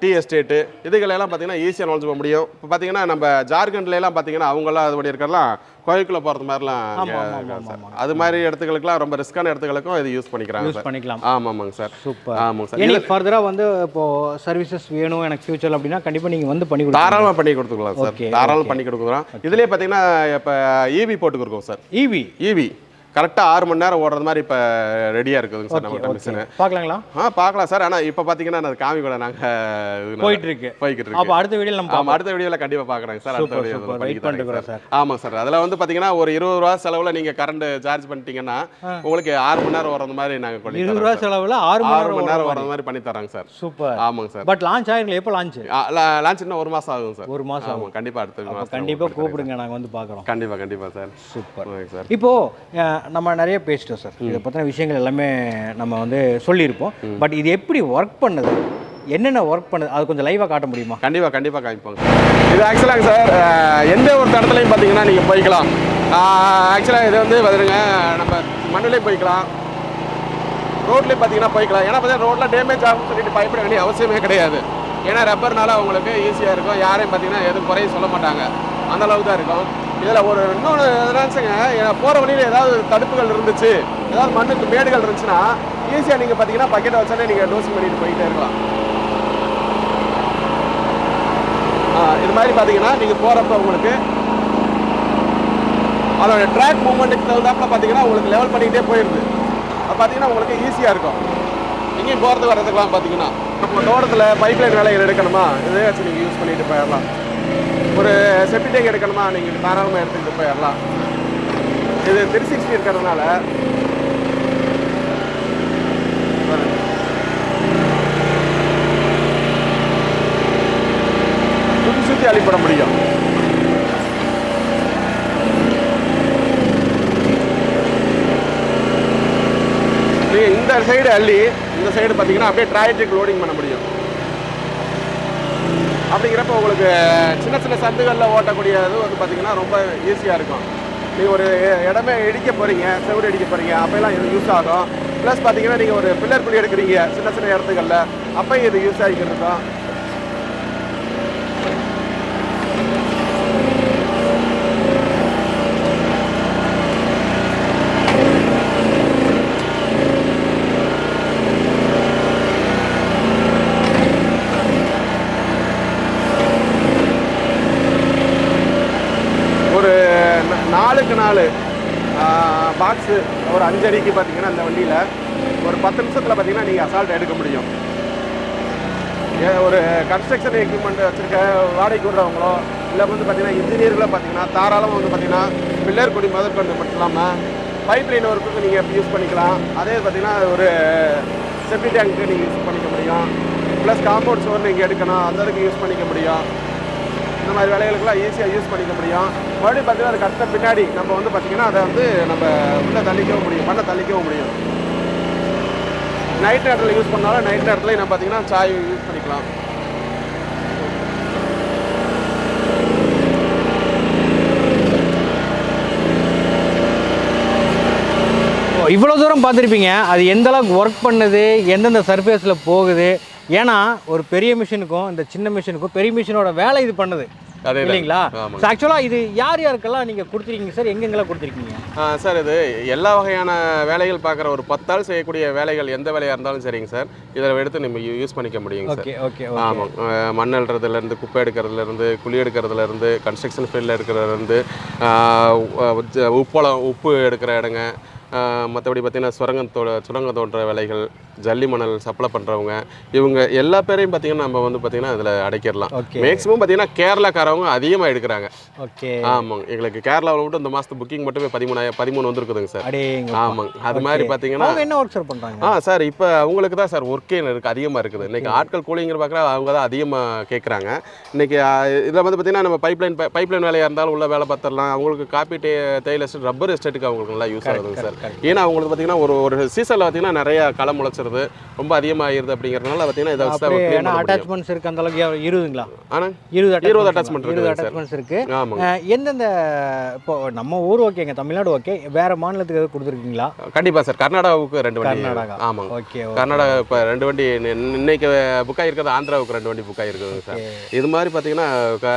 டீ எஸ்டேட்டு இதுகளெல்லாம் பார்த்தீங்கன்னா ஈஸியாக நுழைஞ்சு போக முடியும். இப்போ பார்த்தீங்கன்னா நம்ம ஜார்க்கண்ட்ல எல்லாம் பார்த்தீங்கன்னா அவங்களாம் அது படி இருக்கலாம் கோயிலுக்குள்ள போகிறது மாதிரிலாம் சார். அது மாதிரி இடத்துகளுக்குலாம் ரொம்ப ரிஸ்கான இடத்துகளுக்கும் இது யூஸ் பண்ணிக்கிறாங்க யூஸ் பண்ணிக்கலாம். ஆமாம் ஆமாங்க சார். சூப்பர். ஆமாங்க சார். எனக்கு ஃபர்தராக வந்து இப்போ சர்வீசஸ் வேணும் எனக்கு ஃபியூச்சர் அப்படின்னா கண்டிப்பா நீங்க வந்து பண்ணி தாராளமாக பண்ணி கொடுத்துக்கலாம் சார். Okay, தாராளம் பண்ணி கொடுக்குறோம். இதுலேயே பார்த்தீங்கன்னா இப்போ ஈவி போட்டுக்கிறோம் சார். ஈவி ஈவி கரெக்டாக ஆறு மணி நேரம் ஓடுறது மாதிரி இப்போ ரெடியாக இருக்குதுங்க சார் நம்மகிட்ட மிஷினு பார்க்கலாங்களா? ஆ பார்க்கலாம் சார். ஆனால் இப்போ பார்த்தீங்கன்னா அது காமி கூட நாங்கள் போயிட்டு இருக்கு. போய்கிட்டு அப்போ இருக்கு அடுத்த வீடியோ நம்ம ஆமாம் அடுத்த வீடியோவில் கண்டிப்பாக பார்க்குறேங்க சார். அடுத்த வீடியோ பண்ணிட்டு சார். ஆமாம் சார். அதில் வந்து பார்த்தீங்கன்னா ஒரு இருபது ரூபா செலவில் நீங்கள் கரண்ட் சார்ஜ் பண்ணிட்டீங்கன்னா உங்களுக்கு ஆறு மணி நேரம் ஓடுறது மாதிரி நாங்கள் பண்ணி இருபது ரூபா. செலவுல ஆறு ஆறு மணி நேரம் ஓடுற மாதிரி. பண்ணி தராங்க சார். சூப்பர். ஆமாங்க சார். பட் லான்ச் ஆயிருக்கல எப்போ லான்ச் லான்ச் இன்னும் ஒரு மாதம் ஆகும் சார். ஒரு மாசம் ஆமாம் கண்டிப்பாக அடுத்த அப்போ மாதம் கண்டிப்பா கூப்பிடுங்க நாங்க வந்து பார்க்குறோம். கண்டிப்பாக கண்டிப்பாக சார். சூப்பர். சார். இப்போ அஹ், நம்ம நிறைய பேசிட்டோம் சார் இதை பற்றின விஷயங்கள் எல்லாமே நம்ம வந்து சொல்லியிருப்போம். பட் இது எப்படி ஒர்க் பண்ணுது? என்னென்ன ஒர்க் பண்ணுது? அது கொஞ்சம் லைவாக காட்ட முடியுமா? கண்டிப்பாக கண்டிப்பாக காமிப்பாங்க இது ஆக்சுவலாக சார் எந்த ஒரு இடத்துலையும் பார்த்தீங்கன்னா நீங்கள் போய்க்கலாம். ஆக்சுவலாக இது வந்து பார்த்துருங்க நம்ம மண்ணிலே போய்க்கலாம். ரோட்லேயே பார்த்தீங்கன்னா போய்க்கலாம். ஏன்னா பார்த்தீங்கன்னா ரோட்டில் டேமேஜ் ஆகும்னு சொல்லிட்டு பயப்பட வேண்டிய அவசியமே கிடையாது. ஏன்னா ரப்பர்னால உங்களுக்கு ஈஸியாக இருக்கும். யாரையும் பார்த்தீங்கன்னா எதுவும் குறைய சொல்ல மாட்டாங்க. அந்த அளவுக்கு தான் இருக்கும். இதில் ஒரு இன்னொன்று ஏன்னா போகிற வழியில் ஏதாவது தடுப்புகள் இருந்துச்சு ஏதாவது மண்ணுக்கு மேடுகள் இருந்துச்சுன்னா ஈஸியாக நீங்கள் பார்த்தீங்கன்னா பக்கெட்டை வச்சாலே நீங்கள் டோசிங் பண்ணிட்டு போயிட்டே இருக்கலாம். ஆ, இது மாதிரி பார்த்தீங்கன்னா நீங்கள் போகிறப்ப உங்களுக்கு அதோட ட்ராக் மூமெண்ட்டுக்கு தகுந்தாப்பில் பார்த்தீங்கன்னா உங்களுக்கு லெவல் பண்ணிக்கிட்டே போயிடுது அது பார்த்தீங்கன்னா உங்களுக்கு ஈஸியாக இருக்கும். இங்கேயும் போகிறது வரதுக்கெல்லாம் பார்த்தீங்கன்னா நம்ம தோட்டத்தில் பைப் லைன் வேலைகள் எடுக்கணுமா? இதே வச்சு நீங்கள் யூஸ் பண்ணிட்டு போயிடலாம். ஒரு செப்டி டேங்க் எடுக்கணுமா? நீங்கள் தாராளமாக எடுத்துக்கிட்டு போயிடலாம் இது த்ரீ சிக்ஸ்டி இருக்கிறதுனால. சுற்றி சுற்றி அழிப்பட முடியும். நீங்கள் இந்த சைடு அள்ளி இந்த சைடு பார்த்தீங்கன்னா அப்படியே ட்ராயட்ரிக் லோடிங் பண்ண முடியும். அப்படிங்கிறப்ப உங்களுக்கு சின்ன சின்ன சந்துகளில் ஓட்டக்கூடிய இது வந்து பார்த்தீங்கன்னா ரொம்ப ஈஸியாக இருக்கும். நீங்கள் ஒரு இடமே இடிக்க போகிறீங்க செவுடு இடிக்க போகிறீங்க அப்போல்லாம் இது யூஸ் ஆகும். ப்ளஸ் பார்த்தீங்கன்னா நீங்கள் ஒரு பில்லர் குழி எடுக்கிறீங்க சின்ன சின்ன இடத்துகளில் அப்போ இது யூஸ் ஆகிக்கிட்டு இருக்கும் ஒரு ந- பதினாலு பாக்ஸு ஒரு அஞ்சு அடிக்கு பார்த்தீங்கன்னா அந்த வண்டியில் ஒரு பத்து நிமிஷத்தில் பார்த்தீங்கன்னா நீங்கள் அசால்ட் எடுக்க முடியும். ஏ, ஒரு கன்ஸ்ட்ரக்ஷன் எக்யூப்மெண்ட் வச்சுருக்க வாடகைக்கு விடுறவங்களோ இல்லை வந்து பார்த்தீங்கன்னா இன்ஜினியர்களோ பார்த்தீங்கன்னா தாராளமாக வந்து பார்த்தீங்கன்னா பில்லர் கொடி முதற்கொண்டு மட்டும் இல்லாமல் பைப் லைன் ஒர்க்குக்கு நீங்கள் யூஸ் பண்ணிக்கலாம். அதே பார்த்தீங்கன்னா ஒரு செப்டி டேங்க்கு நீங்கள் யூஸ் பண்ணிக்க முடியும். ப்ளஸ் காம்பவுண்ட் சோர் நீங்கள் எடுக்கணும். அந்த அளவுக்கு யூஸ் பண்ணிக்க முடியும். இந்த மாதிரி வேலைகளுக்கெல்லாம் ஈஸியாக யூஸ் பண்ணிக்க முடியும். மறுபடியும் பார்த்தீங்கன்னா அது கஷ்டம் பின்னாடி நம்ம வந்து பார்த்தீங்கன்னா அதை வந்து நம்ம உள்ளே தள்ளிக்கவும் முடியும் பண்ண தள்ளிக்கவும் முடியும். நைட் நேரத்தில் யூஸ் பண்ணாலும் நைட் நேரத்தில் நம்ம பார்த்தீங்கன்னா சாய் யூஸ் பண்ணிக்கலாம். இவ்வளோ தூரம் பார்த்துருப்பீங்க. அது எந்த அளவுக்கு ஒர்க் பண்ணுது எந்தெந்த சர்ஃபேஸில் போகுது. ஏன்னா ஒரு பெரிய மிஷினுக்கும் இந்த சின்ன மிஷினுக்கும் பெரிய மிஷினோட வேலை இது பண்ணுது. இல்லைங்களா? ஆக்சுவலாக இது யார் யாருக்கெல்லாம் நீங்கள் கொடுத்துருக்கீங்க சார் எங்கெங்கெல்லாம் கொடுத்துருக்கீங்க? சார் இது எல்லா வகையான வேலைகள் பார்க்குற ஒரு பத்தாள் செய்யக்கூடிய வேலைகள் எந்த வேலையாக இருந்தாலும் சரிங்க சார் இதில் எடுத்து நம்ம யூஸ் பண்ணிக்க முடியுங்க சார் ஓகே ஆமாம் மண் அள்ளுறதுலேருந்து குப்பை எடுக்கிறதுலேருந்து குழி எடுக்கிறதுலேருந்து கன்ஸ்ட்ரக்ஷன் ஃபீல்டில் இருக்கிறதுலேருந்து உப்பளம் உப்பு எடுக்கிற இடங்க மற்றபடி பார்த்தீங்கன்னா சுரங்கம் தோ சுரங்கம் தோன்ற வேலைகள் ஜல்லி மணல் சப்ளை பண்ணுறவங்க இவங்க எல்லா பேரையும் பார்த்தீங்கன்னா நம்ம வந்து பார்த்தீங்கன்னா அதில் அடைக்கிடலாம். மேக்ஸிமம் பார்த்தீங்கன்னா கேரளாக்காரவங்க அதிகமாக எடுக்கிறாங்க ஓகே. ஆமாங்க. எங்களுக்கு கேரளாவில் மட்டும் இந்த மாதத்து புக்கிங் மட்டுமே பதிமூணாயிரம் பதிமூணு வந்துருக்குதுங்க சார். ஆமாங்க. அது மாதிரி பார்த்தீங்கன்னா என்ன ஒர்க் சார் பண்ணுறாங்க ஆ சார் இப்போ அவங்களுக்கு தான் சார் ஒர்க்கே இருக்கு அதிகமாக இருக்குது. இன்னைக்கு ஆட்கள் கூலிங்கிற பார்க்குற அவங்க தான் அதிகமாக கேட்குறாங்க இன்னைக்கு இதில் வந்து பார்த்தீங்கன்னா நம்ம பைப்லைன் பைப்லைன் வேலையாக இருந்தாலும் உள்ள வேலை பார்த்துடலாம். அவங்களுக்கு காப்பி டே தேயிலை ரப்பர் எஸ்டேட்டுக்கு அவங்களுக்கு நல்லா யூஸ் ஆகுதுங்க சார். ஏன்னா அவங்களுக்கு பார்த்தீங்கன்னா ஒரு ஒரு சீசனில் பார்த்தீங்கன்னா நிறைய களை முளைச்சிருது. ரொம்ப அதிகமாகிருது அப்படிங்கிறதுனால பார்த்தீங்கன்னா இதை வச்சு ஏன்னா. அட்டாச்மெண்ட்ஸ் இருக்கு அந்த அளவுக்கு? இருபதுங்களா ஆனால் இருபது இருபது attachment இருபது. அட்டாச்மெண்ட்ஸ் இருக்கு ஆமாங்க. எந்தெந்த இப்போ நம்ம ஊர் ஓகேங்க தமிழ்நாடு ஓகே வேற மாநிலத்துக்கு எதாவது கொடுத்துருக்கீங்களா? கண்டிப்பாக சார். கர்நாடகாவுக்கு ரெண்டு வண்டி கர்நாடகா. ஆமாங்க. ஓகே கர்நாடகா இப்போ ரெண்டு வண்டி இன்ன- இன்னைக்கு புக் ஆகிருக்கிறது ஆந்திராவுக்கு ரெண்டு வண்டி புக் ஆகிருக்குதுங்க சார். இது மாதிரி பார்த்தீங்கன்னா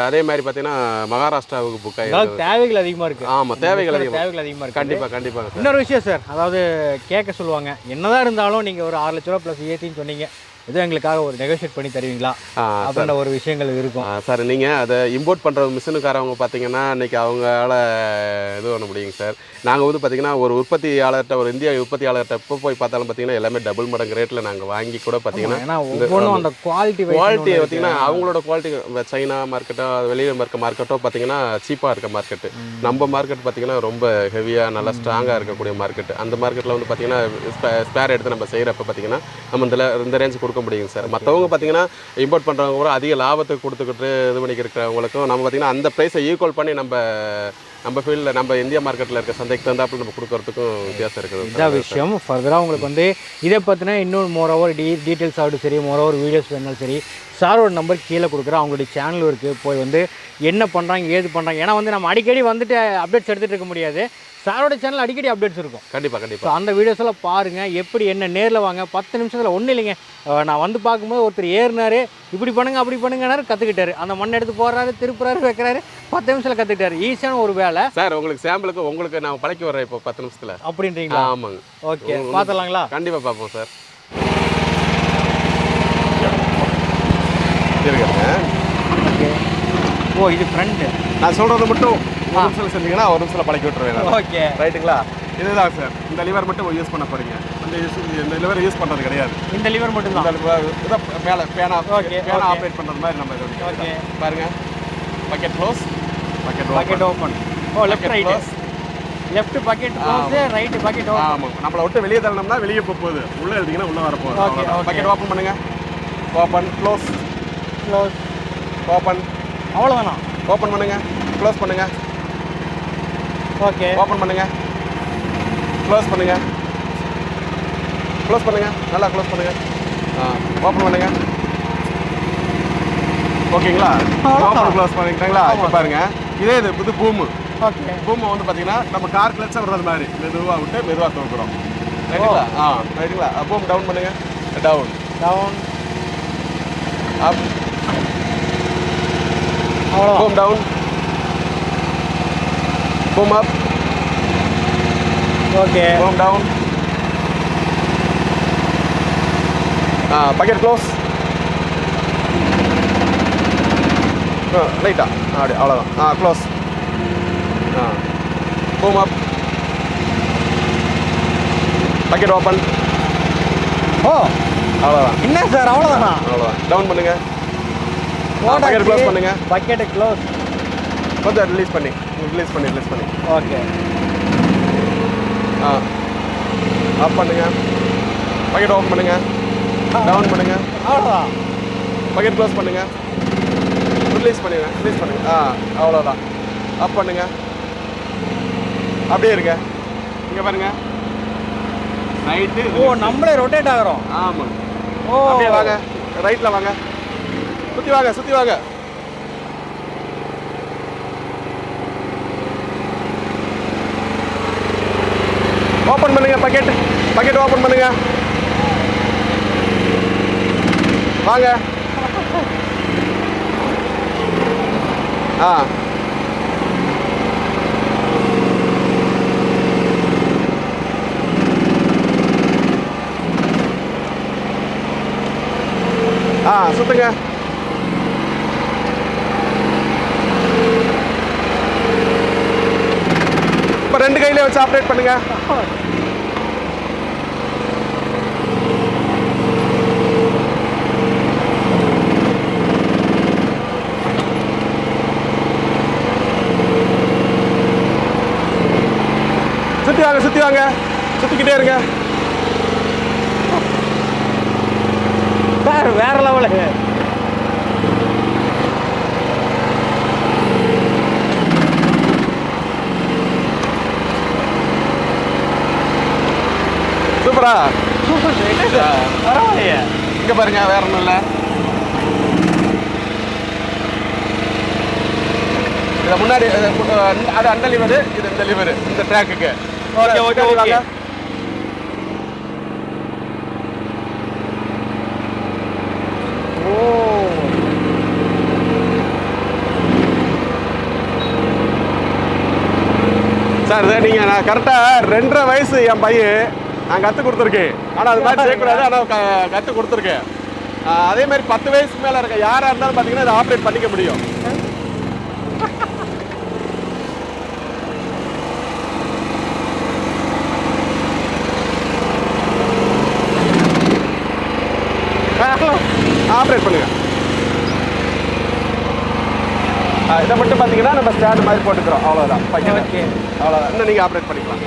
அதே மாதிரி பார்த்தீங்கன்னா மகாராஷ்டிராவுக்கு புக் ஆகிருக்கு தேவைகள் அதிகமா இருக்கு. ஆமாம் தேவைகள் அதிகம் தேவைகள் அதிகமா இருக்கு. கண்டிப்பாக கண்டிப்பாங்க சார். இன்னொரு விஷயம் சார். அதாவது கேட்க சொல்லுவாங்க. என்னதான் இருந்தாலும் நீங்க ஒரு ஆறு லட்ச ரூபா ப்ளஸ் ஏற்றின்னு சொன்னீங்க. இது எங்களுக்காக ஒரு நெகோஷியேட் பண்ணி தருவீங்களா? அப்படின்ற ஒரு விஷயங்கள் இருக்கும். சார் நீங்கள் அதை இம்போர்ட் பண்ணுற மிஷினுக்காரவங்க பார்த்தீங்கன்னா இன்னைக்கு அவங்களால இது பண்ண முடியுங்க சார். நாங்கள் வந்து பார்த்தீங்கன்னா ஒரு உற்பத்தியாளர்கிட்ட ஒரு இந்திய உற்பத்தியாளர்கிட்ட எப்போ போய் பார்த்தாலும் பார்த்தீங்கன்னா எல்லாமே டபுள் மடங்கு ரேட்டில் நாங்கள் வாங்கி கூட பார்த்தீங்கன்னா அந்த குவாலிட்டி குவாலிட்டி பார்த்தீங்கன்னா அவங்களோட குவாலிட்டி சைனா மார்க்கெட்டோ வெளியில் இருக்க மார்க்கெட்டோ பார்த்தீங்கன்னா சீப்பாக இருக்க மார்க்கெட்டு நம்ம மார்க்கெட் பார்த்தீங்கன்னா ரொம்ப ஹெவியாக நல்லா ஸ்ட்ராங்காக இருக்கக்கூடிய மார்க்கெட் அந்த மார்க்கெட்டில் வந்து பார்த்தீங்கன்னா ஸ்பேர் எடுத்து நம்ம செய்கிறப்ப பார்த்தீங்கன்னா நம்ம இந்த இந்த ரேஞ்ச் கொடுக்க கொடுக்க முடியுங்க சார். மற்றவங்க பார்த்தீங்கன்னா இம்போர்ட் பண்ணுறவங்க கூட அதிக லாபத்துக்கு கொடுத்துக்கிட்டு இது பண்ணிக்கிறவங்களுக்கும் இருக்கிறவங்களுக்கும் நம்ம பார்த்தீங்கன்னா அந்த ப்ரைஸை ஈக்குவல் பண்ணி நம்ம நம்ம ஃபீல்டில் நம்ம இந்தியா மார்க்கெட்டில் இருக்க சந்தைக்கு தந்தாப்புல நம்ம கொடுக்கறதுக்கும் வித்தியாசம் இருக்குது இதான் விஷயம். ஃபர்தராக உங்களுக்கு வந்து இதை பற்றினா இன்னும் மோரோவர் டீ டீட்டெயில்ஸ் ஆகட்டும் சரி மோரோவர் வீடியோஸ் வேணாலும் சரி சாரோட நம்பர் கீழே கொடுக்குறேன். அவங்களுடைய சேனல் இருக்குது போய் வந்து என்ன பண்ணுறாங்க ஏது பண்ணுறாங்க ஏன்னா வந்து நம்ம அடிக்கடி வந்துட்டு அப்டேட்ஸ் எடுத்துகிட்டு இருக்க முடியாது. சாரோட சேனல் அடிக்கடி அப்டேட்ஸ் இருக்கும். கண்டிப்பாக கண்டிப்பாக அந்த வீடியோஸ் எல்லாம் பாருங்கள் எப்படி என்ன நேரில் வாங்க. பத்து நிமிஷத்தில் ஒன்றும் இல்லைங்க. நான் வந்து பார்க்கும்போது ஒருத்தர் ஏறினாரு. இப்படி பண்ணுங்க அப்படி பண்ணுங்கனாரு கற்றுக்கிட்டாரு அந்த மண் எடுத்து போடுறாரு திருப்புறாரு வைக்கிறாரு. பத்து நிமிஷத்தில் கற்றுக்கிட்டாரு ஈஸியான ஒரு வேலை. சார் உங்களுக்கு சாம்பிளுக்கு உங்களுக்கு நான் பழக்கி வர்றேன் இப்போ பத்து நிமிஷத்தில். அப்படின்றீங்களா? ஆமாங்க. ஓகே பார்த்துலாங்களா கண்டிப்பாக பார்ப்போம் சார். ஓகே. ஓ இது ஃப்ரெண்டு நான் சொல்கிறது மட்டும் ஒரு நிமிஷம் செஞ்சீங்கன்னா ஒரு நிமிஷத்தில் பழக்கி விட்டுருவேன். ஓகே. ரைட்டுங்களா? இதுதான் சார். இந்த லிவர் மட்டும் யூஸ் பண்ண போறீங்க. இந்த யூஸ் இந்த லிவர் யூஸ் பண்ணுறது கிடையாது. இந்த லிவர் இந்த liver இதான் மேலே பேனா Okay, பேனா. ஆப்ரேட் பண்ணுறது மாதிரி நம்ம இது. ஓகே. பாருங்க. Bucket close bucket bucket open oh left right left bucket close right bucket open ஆமாம் நம்மளை விட்டு வெளியே தள்ளணும்னா வெளியே போக போகுது. உள்ளே எழுதிங்கன்னா உள்ளே வர போகுது okay. பக்கெட் ஓப்பன் பண்ணுங்க. ஓப்பன் க்ளோஸ் க்ளோஸ் ஓப்பன் அவ்வளோதானா ஓப்பன் பண்ணுங்க. க்ளோஸ் பண்ணுங்க. ஓகே ஓப்பன் பண்ணுங்க. க்ளோஸ் பண்ணுங்க. க்ளோஸ் பண்ணுங்க. நல்லா க்ளோஸ் பண்ணுங்க. ஆ ஓப்பன் பண்ணுங்க. ஓகேங்களா? ஓப்பன் க்ளோஸ் பண்ணிக்கிட்டாங்களா? இப்போ பாருங்க. இதே இது இது பூமு. ஓகே பூமை வந்து பார்த்தீங்கன்னா நம்ம கார் கிளச்சா விடுறது மாதிரி. மெதுவாக விட்டு மெதுவாக தூக்குறோம் ரைட்டுங்களா ஆ ரைட்டுங்களா பூம் டவுன் பண்ணுங்க. Down down up boom down boom up okay boom down ஆ பக்கெட் க்ளோஸ் ரைட்டா அப்படி அவ்வளோதான் ஆ க்ளோஸ் ஆ boom up bucket open oh அவ்வளோதான் என்ன சார் அவ்வளோதானா அவ்வளோதான் டவுன் பண்ணுங்க. பக்கெட் க்ளோஸ் பண்ணுங்க. பக்கெட் க்ளோஸ் கொஞ்சம் ரிலீஸ் பண்ணி ரிலீஸ் பண்ணி ரிலீஸ் பண்ணி. ஓகே ஆ. ஆஃப் பண்ணுங்க. பக்கெட் ஓப்பன் பண்ணுங்க. டவுன் பண்ணுங்க. அவ்வளோதான் பக்கெட் க்ளோஸ் பண்ணுங்க. ரிலீஸ் பண்ணுங்க ரிலீஸ் பண்ணுங்க. ஆ அவ்வளோதான் அப் பண்ணுங்க. அப்படியே இருங்க. இங்கே பாருங்க. ரைட்டு ஓ நம்மளே ரொட்டேட் ஆகிறோம். ஆமாம் ஓ. அப்படியே வாங்க. ரைட்டில் வாங்க. சுற்றி வாங்க சுற்றி வாங்க. ஓப்பன் பண்ணுங்க பக்கெட் பக்கெட் ஓப்பன் பண்ணுங்க. வாங்க. ஆ. ஆ சுத்துங்க. ரெண்டு கையிலே வச்சு ஆப்ரேட் பண்ணுங்க. சுத்தி வாங்க சுத்தி வாங்க. சுத்திக்கிட்டே இருங்க. சார் வேற லெவலு சூப்பரா சூப்பர் பரவாயில்லையே. இங்க பாருங்க வேற ஒன்றும் இல்லை. இதை முன்னாடி அது அந்த லிவர் இது இந்த லிவர் இந்த ட்ராக்குக்கு Okay, okay, okay. Oh. Sir நீங்கள் நான் கரெக்டாக ரெண்டரை வயசு என் பையன். நான் கற்றுக் கொடுத்துருக்கேன். ஆனால் அது மாதிரி செய்யக்கூடாது. ஆனால் க கற்றுக் கொடுத்துருக்கேன். அதே மாதிரி பத்து வயசுக்கு மேலே இருக்க யாராக இருந்தாலும் பார்த்தீங்கன்னா இதை ஆப்ரேட் பண்ணிக்க முடியும். ஆப்ரேட் பண்ணுங்க. இதை மட்டும் பார்த்தீங்கன்னா நம்ம ஸ்டாண்ட் மாதிரி போட்டுக்கிறோம். அவ்வளோதான் ஓகே. அவ்வளோதான் இன்னும் நீங்கள் ஆப்ரேட் பண்ணிக்கலாம்.